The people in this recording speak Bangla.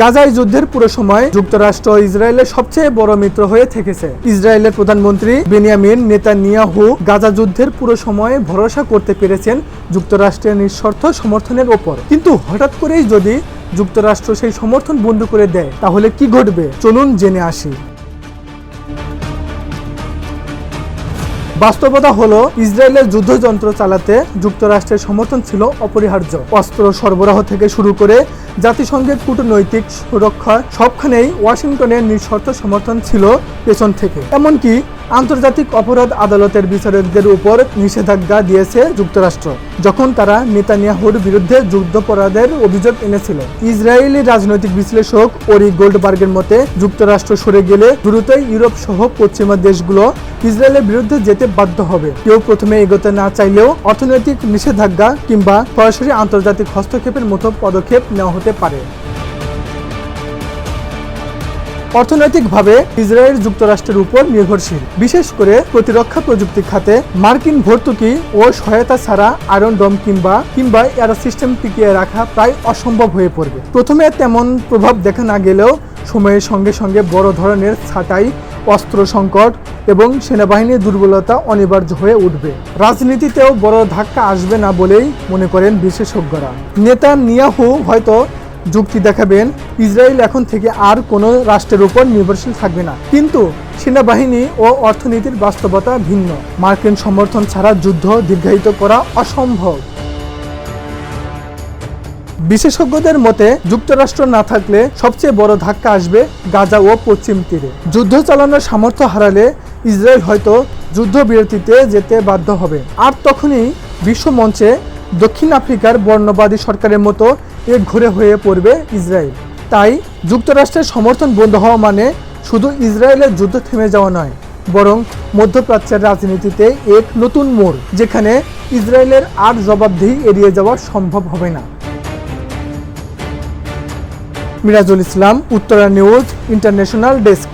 গাজায় যুদ্ধের পুরো সময় যুক্তরাষ্ট্র ইসরায়েলের সবচেয়ে বড় মিত্র হয়ে থেকেছে। ইসরায়েলের প্রধানমন্ত্রী বেনিয়ামিন নেতানিয়াহু গাজা যুদ্ধের পুরো সময় ভরসা করতে পেরেছেন যুক্তরাষ্ট্রের নিঃস্বার্থ সমর্থনের ওপর। কিন্তু হঠাৎ করেই যদি যুক্তরাষ্ট্র সেই সমর্থন বন্ধ করে দেয়, তাহলে কি ঘটবে? চলুন জেনে আসি। বাস্তবতা হলো, ইসরায়েলের যুদ্ধযন্ত্র চালাতে যুক্তরাষ্ট্রের সমর্থন ছিল অপরিহার্য। অস্ত্র সরবরাহ থেকে শুরু করে জাতিসংঘের কূটনৈতিক সুরক্ষা সবখানেই ওয়াশিংটনের নিঃশর্ত সমর্থন ছিল পেছন থেকে। এমনকি আন্তর্জাতিক অপরাধ আদালতের বিচারকদের উপর নিষেধাজ্ঞা দিয়েছে যুক্তরাষ্ট্র, যখন তারা নেতানিয়াহুর বিরুদ্ধে যুদ্ধাপরাধের অভিযোগ এনেছিল। ইসরায়েলি রাজনৈতিক বিশ্লেষক ওরি গোল্ডবার্গের মতে, যুক্তরাষ্ট্র সরে গেলে দ্রুতই ইউরোপ সহ পশ্চিমা দেশগুলো ইসরায়েলের বিরুদ্ধে যেতে বাধ্য হবে। কেউ প্রথমে এগোতে না চাইলেও অর্থনৈতিক নিষেধাজ্ঞা কিংবা সরাসরি আন্তর্জাতিক হস্তক্ষেপের মতো পদক্ষেপ নেওয়া হতে পারে। অর্থনৈতিকভাবে ইসরায়েল যুক্তরাষ্ট্রের উপর নির্ভরশীল। বিশেষ করে প্রতিরক্ষা প্রযুক্তি খাতে মার্কিন ভর্তুকি ও সহায়তা ছাড়া আয়রন ডোম কিংবা কিংবা এয়ারো সিস্টেম টিকিয়ে রাখা প্রায় অসম্ভব হয়ে পড়বে। প্রথমে তেমন প্রভাব দেখা না গেলেও সময়ের সঙ্গে সঙ্গে বড় ধরনের ছাঁটাই, অস্ত্র সংকট এবং সেনাবাহিনীর দুর্বলতা অনিবার্য হয়ে উঠবে। রাজনীতিতেও বড় ধাক্কা আসবে না বলেই মনে করেন বিশেষজ্ঞরা। নেতা নিয়াহু হয়তো যুক্তি দেখাবেন, ইসরায়েল এখন থেকে আর কোনো রাষ্ট্রের উপর নির্ভরশীল থাকবে না। কিন্তু সেনাবাহিনী ও অর্থনীতির বাস্তবতা ভিন্ন। মার্কিন সমর্থন ছাড়া যুদ্ধ দীর্ঘায়িত করা অসম্ভব। বিশেষজ্ঞদের মতে, যুক্তরাষ্ট্র না থাকলে সবচেয়ে বড় ধাক্কা আসবে গাজা ও পশ্চিম তীরে। যুদ্ধ চালানোর সামর্থ্য হারালে ইসরায়েল হয়তো যুদ্ধবিরতিতে যেতে বাধ্য হবে। আর তখনই বিশ্ব মঞ্চে দক্ষিণ আফ্রিকার বর্ণবাদী সরকারের মতো এক ঘুরে হয়ে পড়বে ইসরায়েল। তাই যুক্তরাষ্ট্রের সমর্থন বন্ধ হওয়া মানে শুধু ইসরায়েলের যুদ্ধ থেমে যাওয়া নয়, বরং মধ্যপ্রাচ্যের রাজনীতিতে এক নতুন মোড়, যেখানে ইসরায়েলের আর জবাবদিহি এড়িয়ে যাওয়া সম্ভব হবে না। Mirajul Islam, Uttara news, international desk.